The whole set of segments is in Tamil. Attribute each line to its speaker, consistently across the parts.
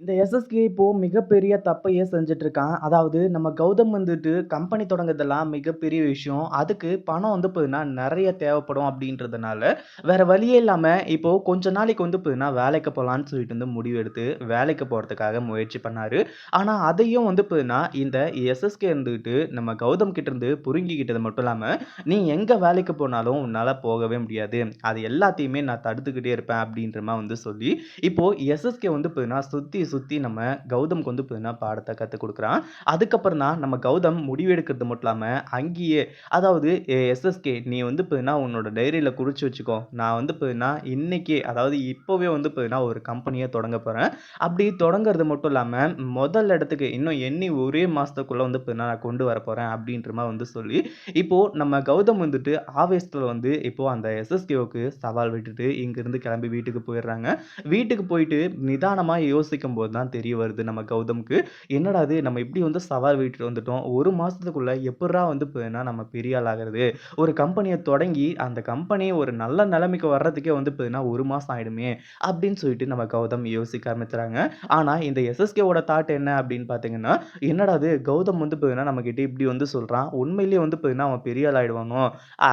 Speaker 1: இந்த எஸ்எஸ்கே இப்போ மிகப்பெரிய தப்பையே செஞ்சுட்டு இருக்கான். அதாவது நம்ம கௌதம் வந்துட்டு கம்பெனி தொடங்குறதெல்லாம் மிகப்பெரிய விஷயம். அதுக்கு பணம் வந்து பார்த்தீங்கன்னா, நிறைய தேவைப்படும் அப்படின்றதுனால, வேற வழியே இல்லாம இப்போ கொஞ்ச நாளைக்கு வந்து பார்த்தீங்கன்னா, வேலைக்கு போகலான்னு சொல்லிட்டு வந்து முடிவு எடுத்து, வேலைக்கு போறதுக்காக முயற்சி பண்ணாரு. ஆனா, அதையும் வந்து பார்த்தீங்கன்னா, இந்த எஸ்எஸ்கே இருந்துக்கிட்டு நம்ம கௌதம் கிட்டருந்து புரிங்கிக்கிட்டது மட்டும் இல்லாம, "நீ எங்க வேலைக்கு போனாலும் உன்னால போகவே முடியாது. அது எல்லாத்தையுமே நான் தடுத்துக்கிட்டே இருப்பேன்." அப்படின்ற மாதிரி வந்து சொல்லி, இப்போ எஸ்எஸ்கே வந்து பார்த்தீங்கன்னா, சுத்தி சுற்றி நம்ம கௌதம்க்கு வந்து பார்த்தீங்கன்னா, பாடத்தை கற்றுக் கொடுக்குறான் அதுக்கப்புறம் தான் நம்ம கௌதம் முடிவு எடுக்கிறது மட்டும் இல்லாமல் அங்கேயே அதாவது எஸ்எஸ்கே நீ வந்து பார்த்தீங்கன்னா, உன்னோட டைரியில் குறித்து வச்சுக்கோ. நான் வந்து பார்த்தீங்கன்னா, இன்றைக்கி அதாவது இப்போவே வந்து பார்த்தீங்கன்னா, ஒரு கம்பெனியை தொடங்கப் போகிறேன் அப்படி தொடங்குறது மட்டும் இல்லாமல் முதல் இடத்துக்கு இன்னும் எண்ணி ஒரே மாதத்துக்குள்ளே வந்து பார்த்தீங்கன்னா, நான் கொண்டு வரப்போறேன் அப்படின்ற மாதிரி வந்து சொல்லி, இப்போது நம்ம கௌதம் வந்துட்டு ஆவேசத்தில் வந்து இப்போது அந்த எஸ்எஸ்கேவுக்கு சவால் விட்டுட்டு, இங்கேருந்து கிளம்பி வீட்டுக்கு போயிடுறாங்க. வீட்டுக்கு போயிட்டு நிதானமாக யோசிக்கும் பார்க்கும்போது தான் தெரிய வருது நம்ம கௌதம்க்கு. என்னடா இது நம்ம இப்படி வந்து சவால் விட்டுட்டு வந்துட்டோம். ஒரு மாதத்துக்குள்ளே எப்படா வந்து பார்த்தீங்கன்னா, நம்ம பெரிய ஆள் ஆகிறது ஒரு கம்பெனியை தொடங்கி, அந்த கம்பெனி ஒரு நல்ல நிலைமைக்கு வர்றதுக்கே வந்து பார்த்தீங்கன்னா, ஒரு மாதம் ஆயிடுமே! அப்படின்னு சொல்லிட்டு நம்ம கௌதம் யோசிக்க ஆரம்பிச்சுறாங்க. ஆனால் இந்த எஸ்எஸ்கேவோட தாட் என்ன அப்படின்னு பார்த்தீங்கன்னா, என்னடா இது கௌதம் வந்து பார்த்தீங்கன்னா, நம்மக்கிட்ட இப்படி வந்து சொல்கிறான் உண்மையிலேயே வந்து பார்த்தீங்கன்னா, அவன் பெரிய ஆள் ஆயிடுவானோ? அ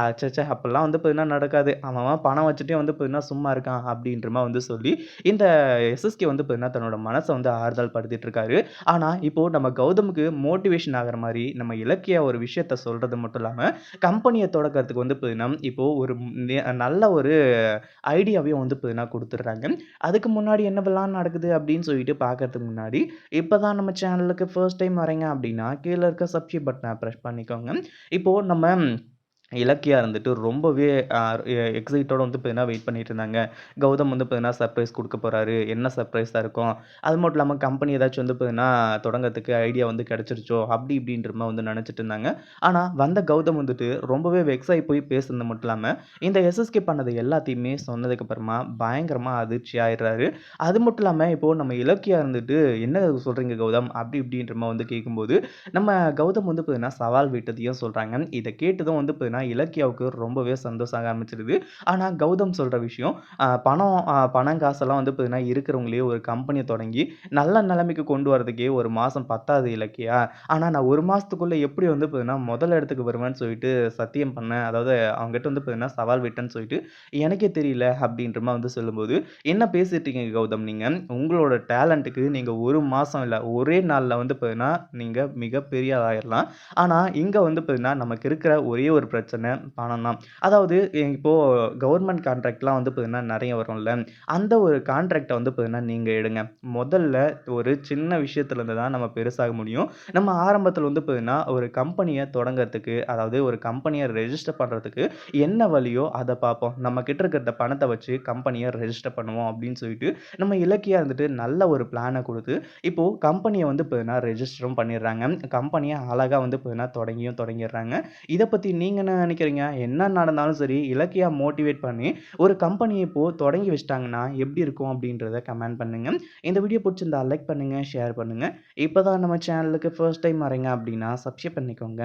Speaker 1: அப்போல்லாம் வந்து பார்த்தீங்கன்னா நடக்காது. அவன் அவன் பணம் வச்சுட்டே வந்து பார்த்தீங்கன்னா, சும்மா இருக்கான் அப்படின்ற வந்து சொல்லி, இந்த எஸ்எஸ்கே வந்து பார்த்தீங்கன்னா, தன்னோட மன மனசை வந்து ஆறுதல் படுத்திட்டு இருக்காரு. ஆனா, இப்போ நம்ம கௌதமுக்கு மோட்டிவேஷன் ஆகுற மாதிரி நம்ம இலக்கிய ஒரு விஷயத்த சொல்றது மட்டும் இல்லாம, கம்பெனியை தொடக்கிறதுக்கு வந்து பார்த்தீங்கன்னா, இப்போ ஒரு நல்ல ஒரு ஐடியாவையும் வந்து பார்த்தீங்கன்னா கொடுத்துட்றாங்க அதுக்கு முன்னாடி என்னவெல்லாம் நடக்குது அப்படின்னு சொல்லிட்டு பார்க்கறதுக்கு முன்னாடி, இப்போ தான் நம்ம சேனலுக்கு ஃபர்ஸ்ட் டைம் வரீங்க அப்படின்னா, கீழே இருக்க சப்ஸ்கிரைப் பட்டனை ப்ரெஸ் பண்ணிக்கோங்க. இப்போ நம்ம இலக்கியா இருந்துட்டு ரொம்பவே எக்ஸைட்டோட வந்து பார்த்தீங்கன்னா, வெயிட் பண்ணிட்டு இருந்தாங்க. கௌதம் வந்து பார்த்தீங்கன்னா, சர்ப்ரைஸ் கொடுக்க போறாரு. என்ன சர்ப்ரைஸாக இருக்கும்? அது மட்டும் இல்லாமல் கம்பெனி ஏதாச்சும் வந்து பார்த்தீங்கன்னா, தொடங்கறதுக்கு ஐடியா வந்து கிடைச்சிருச்சோ? அப்படி இப்படின்ற மாதிரி வந்து நினச்சிட்டு இருந்தாங்க. ஆனால் வந்த கௌதம் வந்துட்டு ரொம்பவே வெக்ஸ் ஆகி போய் பேசுனது மட்டும் இல்லாமல் இந்த எஸ்எஸ்கே பண்ணது எல்லாத்தையுமே சொன்னதுக்கப்புறமா பயங்கரமாக அதிர்ச்சி ஆயிடுறாரு. அது மட்டும் இல்லாமல் இப்போது நம்ம இலக்கியா இருந்துட்டு, "என்ன சொல்கிறீங்க கௌதம்?" அப்படி இப்படின்ற மாதிரி வந்து கேட்கும்போது, நம்ம கௌதம் வந்து பார்த்தீங்கன்னா, சவால் விட்டதையும் சொல்கிறாங்க இதை கேட்டதும் வந்து பார்த்தீங்கன்னா, இலக்கியாவுக்கு ரொம்பவே சந்தோஷம் ஆக ஆரம்பிச்சிடுது. ஆனால் கௌதம் சொல்கிற விஷயம், பணம் பணம் காசெல்லாம் வந்து பார்த்தீங்கன்னா, இருக்கிறவங்களே ஒரு கம்பெனியை தொடங்கி, நல்ல நிலைமைக்கு கொண்டு வரதுக்கே ஒரு மாதம் பத்தாது இலக்கியா. ஆனால் நான் ஒரு மாதத்துக்குள்ளே எப்படி வந்து பார்த்தீங்கன்னா, முதல் இடத்துக்கு வருவேன்னு சொல்லிட்டு சத்தியம் பண்ணேன். அதாவது அவங்ககிட்ட வந்து பார்த்தீங்கன்னா, சவால் விட்டேன்னு சொல்லிட்டு எனக்கே தெரியல அப்படின்ற வந்து சொல்லும்போது, "என்ன பேசிட்டு இருக்கீங்க கௌதம் நீங்கள் உங்களோட டேலண்ட்டுக்கு நீங்கள் ஒரு மாதம் இல்லை ஒரே நாளில் வந்து பார்த்தீங்கன்னா, நீங்கள் மிகப்பெரிய ஆயிடலாம் ஆனால் இங்கே வந்து பார்த்தீங்கன்னா, நமக்கு இருக்கிற ஒரே ஒரு பிரச்சனை பணம் தான். அதாவது இப்போது கவர்மெண்ட் கான்ட்ராக்ட்லாம் வந்து பார்த்திங்கன்னா நிறைய வரும்ல. அந்த ஒரு கான்ட்ராக்டை வந்து பார்த்தீங்கன்னா, நீங்கள் எடுங்க. முதல்ல ஒரு சின்ன விஷயத்துலேருந்து தான் நம்ம பெருசாக முடியும். நம்ம ஆரம்பத்தில் வந்து பார்த்தீங்கன்னா, ஒரு கம்பெனியை தொடங்கிறதுக்கு அதாவது ஒரு கம்பெனியை ரெஜிஸ்டர் பண்ணுறதுக்கு என்ன வழியோ அதை பார்ப்போம். நம்ம கிட்ட இருக்கிற பணத்தை வச்சு கம்பெனியை ரெஜிஸ்டர் பண்ணுவோம் அப்படின்னு சொல்லிட்டு, நம்ம இலக்கியாக இருந்துட்டு நல்ல ஒரு பிளானை கொடுத்து இப்போது கம்பெனியை வந்து பார்த்திங்கன்னா ரெஜிஸ்டரும் பண்ணிடுறாங்க. கம்பெனியை அழகாக வந்து பார்த்திங்கன்னா தொடங்கியும் தொடங்கிடுறாங்க. இதை பற்றி நீங்கள் என்ன நினைக்கிறீங்க என்ன நடந்தாலும் சரி, இலக்கியா மோட்டிவேட் பண்ணி ஒரு கம்பெனியை இப்போது தொடங்கி வச்சிட்டாங்கன்னா எப்படி இருக்கும் அப்படின்றத கமெண்ட் பண்ணுங்க. இந்த வீடியோ பிடிச்சிருந்தா லைக் பண்ணுங்க, ஷேர் பண்ணுங்க. இப்போ தான் நம்ம சேனலுக்கு ஃபர்ஸ்ட் டைம் வரீங்க அப்படின்னா, சப்ஸ்கிரைப் பண்ணிக்கோங்க.